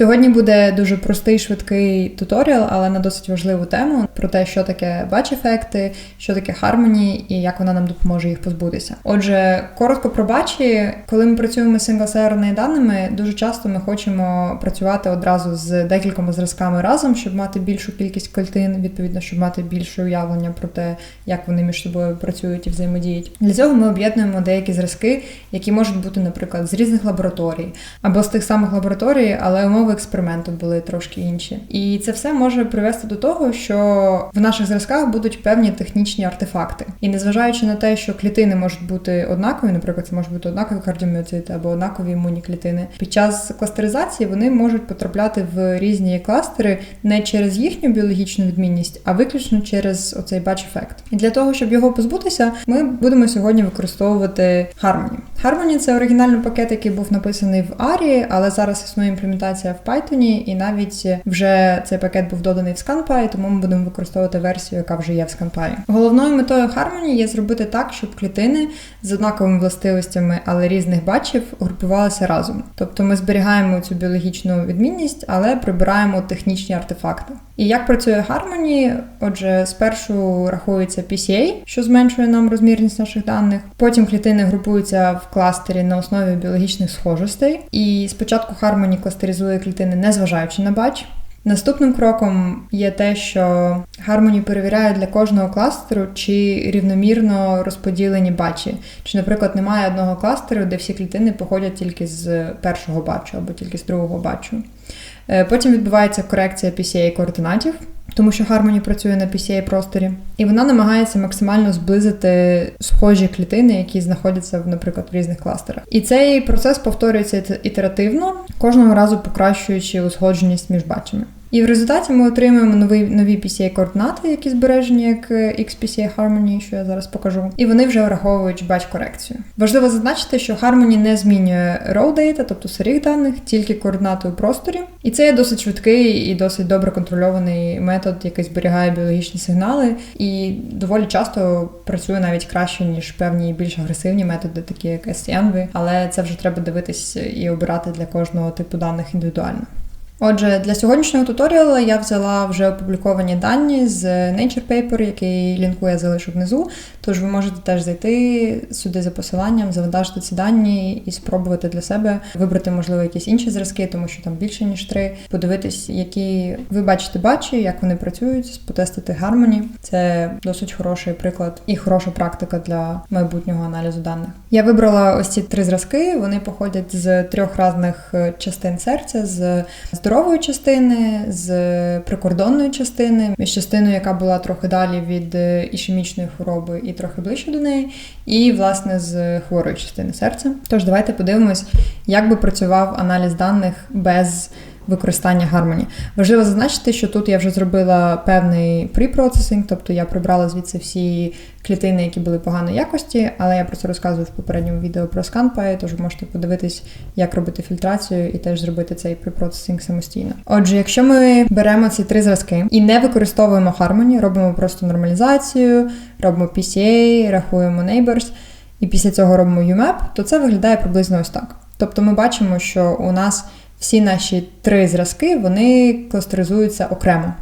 Сьогодні буде дуже простий швидкий туторіал, але на досить важливу тему про те, що таке батч-ефекти, що таке Harmony і як вона нам допоможе їх позбутися. Отже, коротко про бачі, коли ми працюємо з синглсерними даними, дуже часто ми хочемо працювати одразу з декількома зразками разом, щоб мати більшу кількість кольтин, відповідно, щоб мати більше уявлення про те, як вони між собою працюють і взаємодіють. Для цього ми об'єднуємо деякі зразки, які можуть бути, наприклад, з різних лабораторій або з тих самих лабораторій, але умови експерименту були трошки інші. І це все може привести до того, що в наших зразках будуть певні технічні артефакти. І незважаючи на те, що клітини можуть бути однакові, наприклад, це можуть бути однакові кардіоміоцити або однакові імунні клітини, під час кластеризації вони можуть потрапляти в різні кластери не через їхню біологічну відмінність, а виключно через оцей бач-ефект. І для того, щоб його позбутися, ми будемо сьогодні використовувати Harmony. Harmony – це оригінальний пакет, який був написаний в ARI, але зараз існує імплементація в Python, і навіть вже цей пакет був доданий в ScanPy, тому ми будемо використовувати версію, яка вже є в ScanPy. Головною метою Harmony є зробити так, щоб клітини з однаковими властивостями, але різних бачів групувалися разом. Тобто ми зберігаємо цю біологічну відмінність, але прибираємо технічні артефакти. І як працює Harmony? Отже, спершу рахується PCA, що зменшує нам розмірність наших даних. Потім клітини групуються в кластері на основі біологічних схожостей. І спочатку Harmony кластеризує клітини, незважаючи на бач. Наступним кроком є те, що Harmony перевіряє для кожного кластеру, чи рівномірно розподілені бачі. Чи, наприклад, немає одного кластеру, де всі клітини походять тільки з першого бачу або тільки з другого бачу. Е, потім відбувається корекція PCA координатів, тому що Harmony працює на PCA просторі, і вона намагається максимально зблизити схожі клітини, які знаходяться, наприклад, в різних кластерах. І цей процес повторюється ітеративно, кожного разу покращуючи узгодженість між бачами. І в результаті ми отримуємо нові нові PCA-координати, які збережені як е, XPCA Harmony, що я зараз покажу. І вони вже враховують бач корекцію. Важливо зазначити, що Harmony не змінює raw data, тобто сирих даних, тільки координати у просторі. І це є досить швидкий і досить добре контрольований метод, який зберігає біологічні сигнали, і доволі часто працює навіть краще, ніж певні більш агресивні методи, такі як SCNV, але це вже треба дивитись і обирати для кожного типу даних індивідуально. Отже, для сьогоднішнього туторіалу я взяла вже опубліковані дані з Nature Paper, який лінку я залишу внизу. Тож ви можете теж зайти сюди за посиланням, завантажити ці дані і спробувати для себе вибрати, можливо, якісь інші зразки, тому що там більше ніж три. Подивитись, які ви бачите бачі, як вони працюють, потестити Harmony. Це досить хороший приклад і хороша практика для майбутнього аналізу даних. Я вибрала ось ці три зразки. Вони походять з трьох різних частин серця. з здорової частини, з прикордонної частини, з частиною, яка була трохи далі від е, ішемічної хвороби і трохи ближче до неї, і власне з хворої частини серця. Тож давайте подивимось, як би працював аналіз даних без використання Harmony. Важливо зазначити, що тут я вже зробила певний препроцесинг, тобто я прибрала звідси всі клітини, які були поганої якості, але я про це розказую в попередньому відео про ScanPy, тож можете подивитись, як робити фільтрацію і теж зробити цей препроцесинг самостійно. Отже, якщо ми беремо ці три зразки і не використовуємо Harmony, робимо просто нормалізацію, робимо PCA, рахуємо Neighbors, і після цього робимо UMAP, то це виглядає приблизно ось так. Тобто ми бачимо, що у нас всі наші три зразки вони кластеризуються окремо.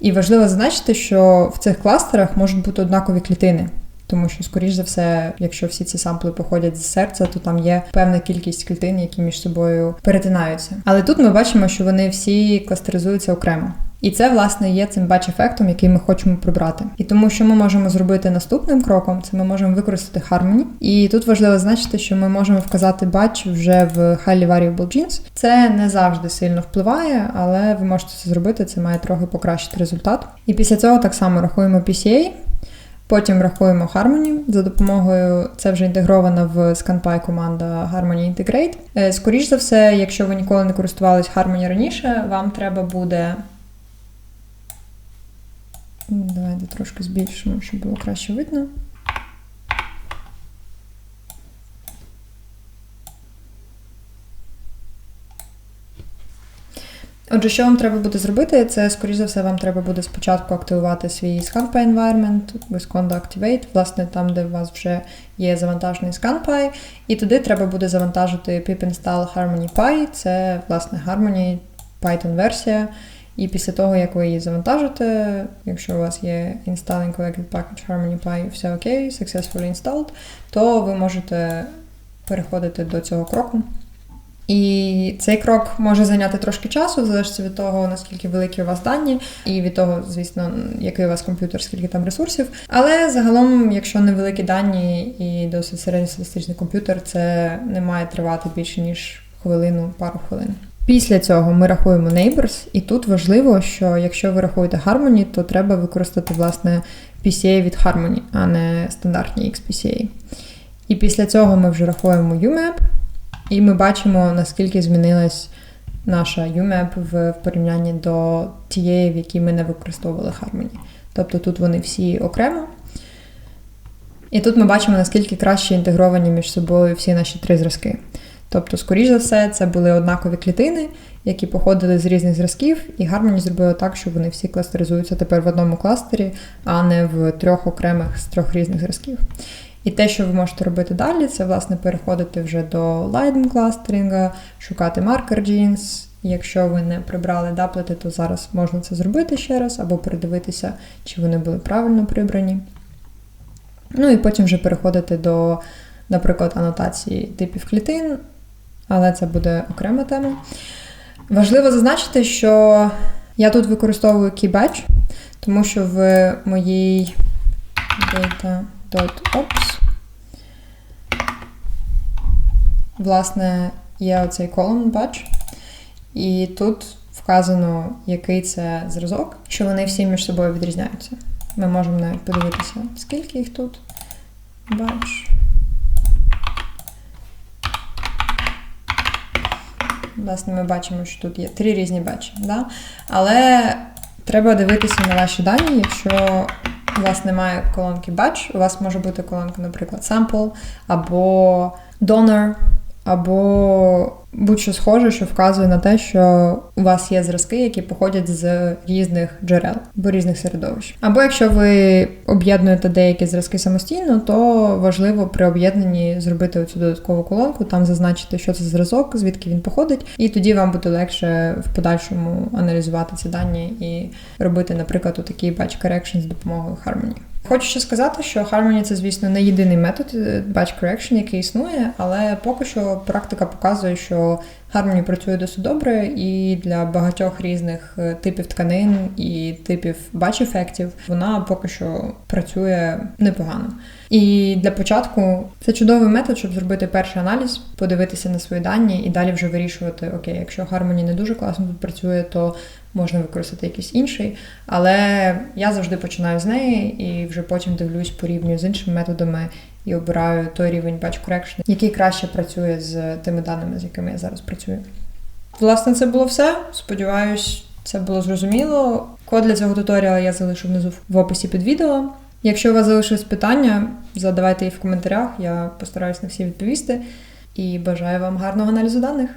І важливо зазначити, що в цих кластерах можуть бути однакові клітини. Тому що, скоріш за все, якщо всі ці сампли походять з серця, то там є певна кількість клітин, які між собою перетинаються. Але тут ми бачимо, що вони всі кластеризуються окремо. І це, власне, є цим бач-ефектом, який ми хочемо прибрати. І тому, що ми можемо зробити наступним кроком, це ми можемо використати Harmony. І тут важливо значити, що ми можемо вказати бач вже в Highly Variable Genes. Це не завжди сильно впливає, але ви можете це зробити, це має трохи покращити результат. І після цього так само рахуємо PCA. Потім рахуємо Harmony. За допомогою це вже інтегрована в ScanPy команда Harmony Integrate. Е, скоріш за все, якщо ви ніколи не користувались Harmony раніше, вам треба буде Давайте трошки збільшимо, щоб було краще видно. Отже, що вам треба буде зробити, це, скоріш за все, вам треба буде спочатку активувати свій ScanPy environment, Visconda Activate, власне, там, де у вас вже є завантажений ScanPy, і туди треба буде завантажити pip install Harmony Py, це, власне, Harmony Python-версія. І після того, як ви її завантажите, якщо у вас є Installing Collected Package Harmony Pi, все окей, successfully installed, то ви можете переходити до цього кроку. І цей крок може зайняти трошки часу, в залежності від того, наскільки великі у вас дані, і від того, звісно, який у вас комп'ютер, скільки там ресурсів. Але загалом, якщо невеликі дані і досить середньостатистичний комп'ютер, це не має тривати більше ніж хвилину, пару хвилин. Після цього ми рахуємо Neighbors, і тут важливо, що якщо ви рахуєте Harmony, то треба використати власне PCA від Harmony, а не стандартні XPCA. І після цього ми вже рахуємо UMAP, і ми бачимо, наскільки змінилась наша UMAP в порівнянні до тієї, в якій ми не використовували Harmony. Тобто тут вони всі окремо. І тут ми бачимо, наскільки краще інтегровані між собою всі наші три зразки. Тобто, скоріш за все, це були однакові клітини, які походили з різних зразків, і Harmony зробили так, що вони всі кластеризуються тепер в одному кластері, а не в трьох окремих з трьох різних зразків. І те, що ви можете робити далі, це власне переходити вже до Leiden кластерінга, шукати marker jeans. Якщо ви не прибрали даплети, то зараз можна це зробити ще раз, або передивитися, чи вони були правильно прибрані. Ну і потім вже переходити до, наприклад, анотації типів клітин, але це буде окрема тема. Важливо зазначити, що я тут використовую KeyBatch, тому що в моїй data.ops власне, є оцей column batch, і тут вказано, який це зразок, що вони всі між собою відрізняються. Ми можемо навіть подивитися, скільки їх тут. Batch. Власне, ми бачимо, що тут є три різні бачення. Да? Але треба дивитися на ваші дані. Якщо у вас немає колонки batch, у вас може бути колонка, наприклад, sample або donor, або будь-що схоже, що вказує на те, що у вас є зразки, які походять з різних джерел або різних середовищ. Або якщо ви об'єднуєте деякі зразки самостійно, то важливо при об'єднанні зробити оцю додаткову колонку, там зазначити, що це зразок, звідки він походить, і тоді вам буде легше в подальшому аналізувати ці дані і робити, наприклад, у такий batch correction з допомогою Harmony. Хочу ще сказати, що Harmony це, звісно, не єдиний метод е, batch correction, який існує, але поки що практика показує, що Harmony працює досить добре і для багатьох різних е, типів тканин і типів батч-ефектів вона поки що працює непогано. І для початку це чудовий метод, щоб зробити перший аналіз, подивитися на свої дані і далі вже вирішувати, окей, якщо Harmony не дуже класно тут працює, то можна використати якийсь інший. Але я завжди починаю з неї і вже потім дивлюсь порівнюю з іншими методами і обираю той рівень batch correction, який краще працює з тими даними, з якими я зараз працюю. Власне, це було все. Сподіваюсь, це було зрозуміло. Код для цього туторіалу я залишу внизу в описі під відео. Якщо у вас залишились питання, задавайте їх в коментарях, я постараюсь на всі відповісти. І бажаю вам гарного аналізу даних.